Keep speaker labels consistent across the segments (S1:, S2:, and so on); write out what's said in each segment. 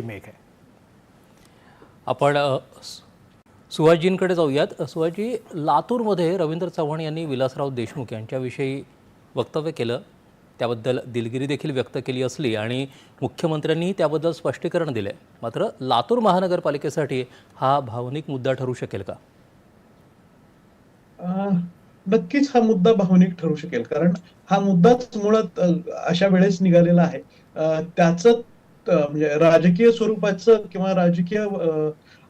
S1: मेघ आहे.
S2: आपण अ, सु- सुहासजींकडे जाऊयात सुहासजी लातूरमध्ये रवींद्र चव्हाण यांनी विलासराव देशमुख यांच्याविषयी वक्तव्य केलं. त्याबद्दल दिलगिरी देखील व्यक्त केली असली आणि मुख्यमंत्र्यांनी त्याबद्दल स्पष्टीकरण दिलं. मात्र लातूर महानगरपालिकेसाठी हा भावनिक मुद्दा ठरू शकेल का?
S3: अं, नक्कीच हा मुद्दा भावनिक ठरू शकेल. कारण हा मुद्दाच मुळात अशा वेळेस निघालेला आहे. त्याचं म्हणजे राजकीय स्वरूपाचं किंवा राजकीय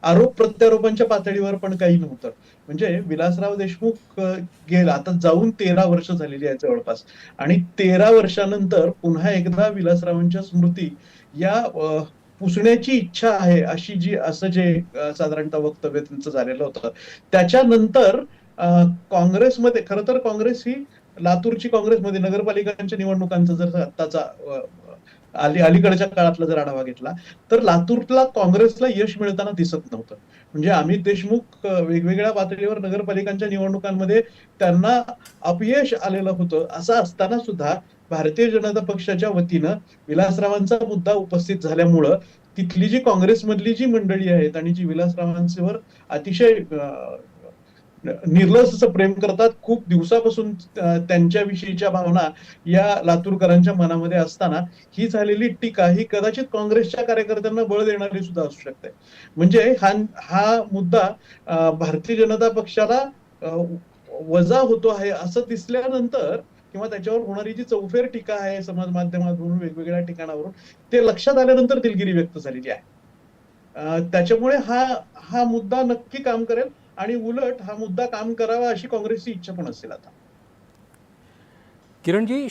S3: आरोप प्रत्यारोपांच्या पातळीवर पण काही नव्हतं. म्हणजे विलासराव देशमुख गेला. आता जाऊन तेरा वर्ष झालेली आहे जवळपास. आणि तेरा वर्षानंतर पुन्हा एकदा विलासरावांच्या स्मृती या पुसण्याची इच्छा आहे अशी जी असं जे साधारणतः वक्तव्य त्यांचं झालेलं होतं. त्याच्यानंतर काँग्रेसमध्ये खरं तर काँग्रेस ही लातूरची काँग्रेसमध्ये नगरपालिकांच्या निवडणुकांचा जर आत्ताचा अली अलीकडच्या काळातला जर आढावा घेतला तर लातूरला काँग्रेसला यश मिळताना दिसत नव्हतं. म्हणजे अमित देशमुख वेगवेगळ्या पातळीवर नगरपालिकांच्या निवडणुकांमध्ये त्यांना अपयश आलेलं होतं असं असताना सुद्धा भारतीय जनता पक्षाच्या वतीनं विलासरावांचा मुद्दा उपस्थित झाल्यामुळं तिथली जी काँग्रेसमधली जी मंडळी आहेत आणि जी विलासरावांवर अतिशय निर्लसचं प्रेम करतात. खूप दिवसापासून त्यांच्याविषयीच्या भावना या लातूरकरांच्या मनामध्ये असताना ही झालेली टीका ही कदाचित काँग्रेसच्या कार्यकर्त्यांना बळ देणारी सुद्धा असू शकते. म्हणजे हा हा मुद्दा भारतीय जनता पक्षाला वजा होतो आहे असं दिसल्यानंतर किंवा त्याच्यावर होणारी जी चौफेर टीका आहे समाज माध्यमातून वेगवेगळ्या ठिकाणावरून ते लक्षात आल्यानंतर दिलगिरी व्यक्त झालेली आहे. त्याच्यामुळे हा हा मुद्दा नक्की काम करेल. आणि उलट हा मुद्दा काम करावा अशी काँग्रेसची इच्छा पण असेल आता.
S2: किरणजी